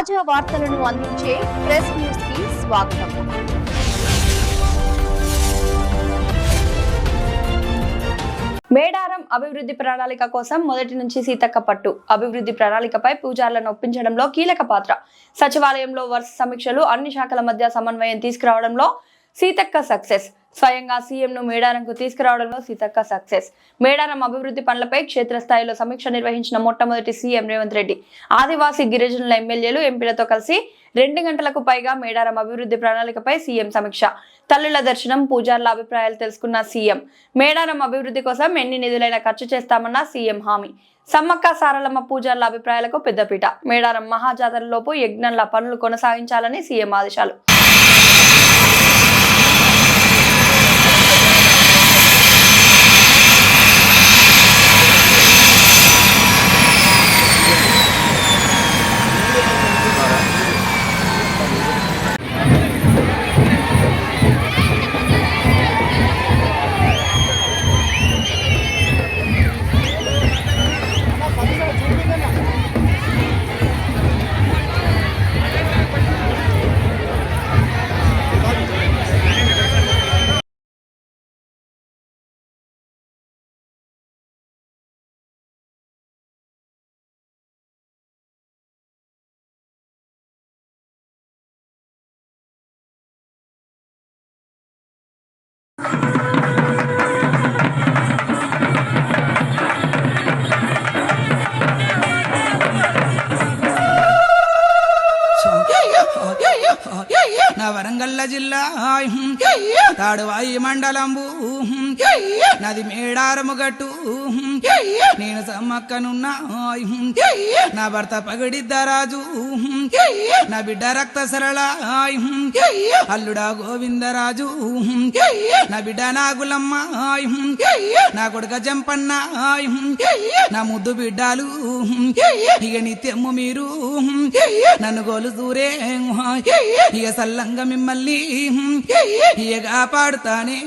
తాజా వార్తలను అందించే ప్రెస్ న్యూస్కి స్వాగతం. మేడారం అభివృద్ధి ప్రణాళిక కోసం మొదటి నుంచి సీతక్క పట్టు. అభివృద్ధి ప్రణాళికపై పూజార్లను ఒప్పించడంలో కీలక పాత్ర. సచివాలయంలో వరుస సమీక్షలు అన్ని శాఖల మధ్య సమన్వయం తీసుకురావడంలో సీతక్క సక్సెస్. స్వయంగా సీఎంను మేడారంకు తీసుకురావడంలో సీతక్క సక్సెస్. మేడారం అభివృద్ధి పనులపై క్షేత్రస్థాయిలో సమీక్ష నిర్వహించిన మొట్టమొదటి సీఎం రేవంత్ రెడ్డి. ఆదివాసీ గిరిజనుల ఎమ్మెల్యేలు ఎంపీలతో కలిసి రెండు గంటలకు పైగా మేడారం అభివృద్ధి ప్రణాళికపై సీఎం సమీక్ష. తల్లుల దర్శనం పూజార్ల అభిప్రాయాలు తెలుసుకున్న సీఎం. మేడారం అభివృద్ధి కోసం ఎన్ని నిధులైనా ఖర్చు చేస్తామన్న సీఎం హామీ. సమ్మక్క సారలమ్మ పూజార్ల అభిప్రాయాలకు పెద్దపీట. మేడారం మహాజాతరలోపు యజ్ఞంల పనులు కొనసాగించాలని సీఎం ఆదేశాలు. Yeah, yeah. నా వరంగల్ల జిల్లా తాడువాయి మండలంబు. నది మేడారము గట్టు. నేను సమ్మక్కనున్నా. నా భర్త పగడిద్దరాజు నా బిడ్డ రక్త సరళ. అల్లుడా గోవిందరాజు నా బిడ్డ నాగులమ్మ. నా కొడుక జంపన్న. నా ముద్దు బిడ్డాలు. ఇక నిత్యము మీరు. నన్ను గోలు దూరే ఇక సల్లంగా మిమ్మల్ని కాపాడుతానే